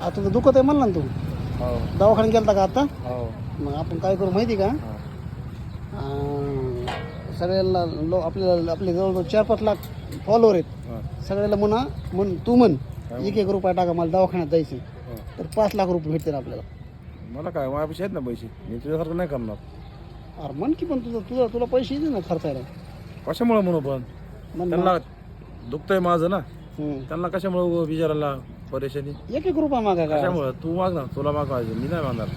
आता तुझं दुखत आहे म्हणला ना तू. हो. दवाखान्यात गेलता का आता? हो. मग आपण काय करू माहिती का? अं, सगळ्याला लो आपल्याला आपले जवळजवळ चार पाच लाख फॉलोवर आहेत. सगळ्याला म्हणा म्हण तू म्हण एक एक रुपया टाका मला दवाखान्यात जायचं तर पाच लाख रुपये भेटतील आपल्याला. मला काय माझ्यापेक्षा आहेत ना पैसे? मी तुझ्यासारखं नाही करणार. अरे म्हण की पण तुझं तुझं तुला पैसे येते ना खर्चायला. कशामुळे म्हणू पण? म्हण त्यांना दुखतंय माझं ना. हम्म. त्यांना कशामुळे बिचारायला परेशानी? एक एक रुपया मागा का? कशामुळे? तू माग ना तुला मागवायचं मी नाही मागणार.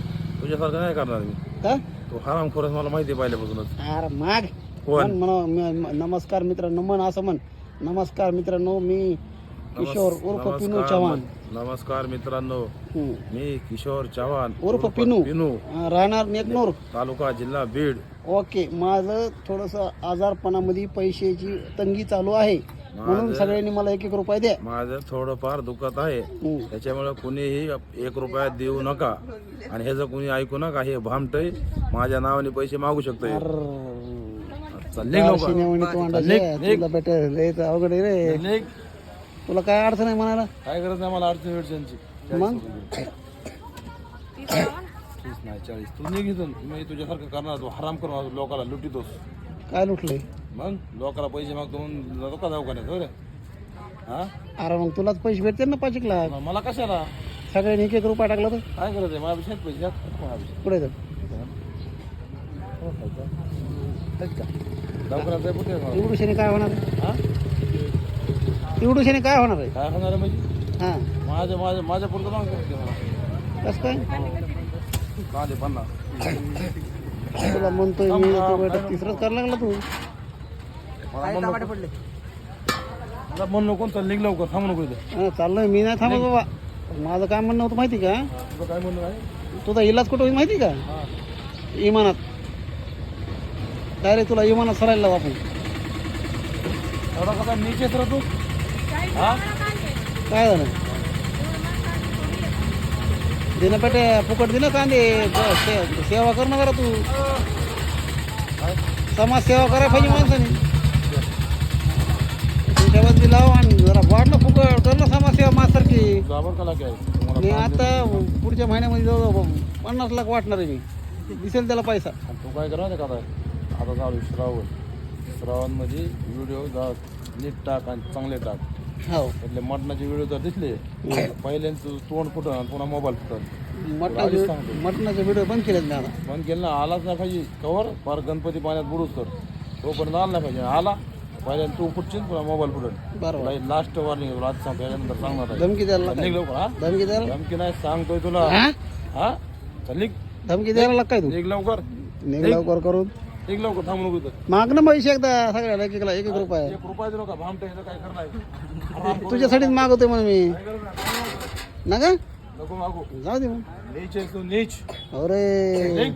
तुझ्यासारखं नाही करणार मी. का? तू हराम खोरस मला माहिती आहे पहिल्यापासूनच. अरे माग. कोण? म्हण म- नमस्कार मित्रांनो म्हण असं म्हण. नमस्कार मित्रांनो मी किशोर उर्फ पिनू चव्हाण. नमस्कार मित्रांनो हम्म. मी किशोर चव्हाण उर्फ पिनू. पिनू. अं, राहणार नेकनूर. तालुका जिल्हा बीड. ओके माझं थोडंसं आजारपणामध्ये पैशाची तंगी चालू आहे. म्हणून सगळ्यांनी मला एक एक रुपये द्या. माझं थोडंफार दुखत आहे. त्याच्यामुळे कुणीही एक रुपया देऊ नका. आणि ह्याचं कुणी ऐकू नका हे भामटय माझ्या नावाने पैसे मागू भेटेल. लयच अवघड आहे रे. तुला काय अडचण आहे म्हणायला? काय करत नाही मला अडचण अडचणची मग? तीस नाही चाळीस. तू निघितून मी तुझ्यासारखं करणार तू हराम करून लोकाला लुटितोस. काय लुटलंय? मग लोकाला पैसे मागतो म्हणून जातो का दवाखान्यात होय रे? हा? अरे मग तुलाच पैसे भेटतील ना पाच एक लाख? मग मला कशाला? सगळ्यांनी एक एक रुपया टाकला तर? काय करायचं? माझ्या पैसे आहेत पैसे. पुढे आहेत? का? दवाखान्यात जाय कुठे? आहे मला? एवढूशाने काय होणार आहे? हा? एवढूशाने काय होणार आहे? काय होणार आहे म्हणजे? हां. माझ्या माझ्या माझ्या पुरतं माग करते मला? कसं काय? कांदे पन्नास. तुला म्हणतोय मी तो बैठक तिसरंच करायला लागला तू? मला म्हणू नको. मला म्हणू नको लवकर थांबू नको इथं. हां, चाललोय मी नाही थांबा बाबा. माझं काय म्हणणं होतं माहिती का? तुझं काय म्हणणं आहे? तुझा इलाज कुठं होईल माहिती का? हा. इमानात. डायरेक्ट तुला इमानात सरायला लावू आपण. एवढा कसा नीचेच रे तू? हा? काय झालं? दिना पेटे फुकट दिलं कांदे. ब- से- सेवा कर ना जरा तू. समाज सेवा करायला पाहिजे माणसाने. तुमच्या बदली लाव आणि जरा वाढलं फुकट कर ना समाज सेवा माझ्यासारखी जाबर कला काय? तुम्हाला मी. आता पुढच्या महिन्यामध्ये जवळ पन्नास लाख वाटणार आहे मी. दिसेल त्याला पैसा. आणि तू काय करा का आता आता चालू आहे श्रावण. श्रावणमध्ये व्हिडिओ जा नीट टाक आणि चांगले टाक. हो. त्यातले मटणाचे व्हिडिओ जर दिसले पहिल्यांदा तुझं तोंड फुटन आणि पुन्हा मोबाईल फुटन. मटणाचे मटणाचे व्हिडिओ बंद केलेत मी आता. पण केलं ना आलाच नाही पाहिजे. कवर फार गणपती पाण्यात बुडूच कर तोपर्यंत आला नाही पाहिजे. आला पहिल्यांदा तू पुन्हा मोबाईल फुटल बरोबर. लास्ट वॉर्निंग तुला आज सांगतो याच्यानंतर सांगणार आहे. धमकी द्यायला निघ लवकर हा. धमकी द्यायला? धमकी नाही सांगतोय तुला. हा? हा? चल निघ. धमकी द्यायला लाग काय तू? निघ लवकर. निघ लवकर करून. निघ लवकर थांबू नको इथं. माग ना पैसे एकदा सगळ्याला एक एकला एक एक रुपये एक नका भामटे काय करणार तुझ्यासाठीच मागवतोय म्हणून मी. ना का नको? मागू. जाऊ दे मग. नीच आहेस तू नीच. अरे. निघ.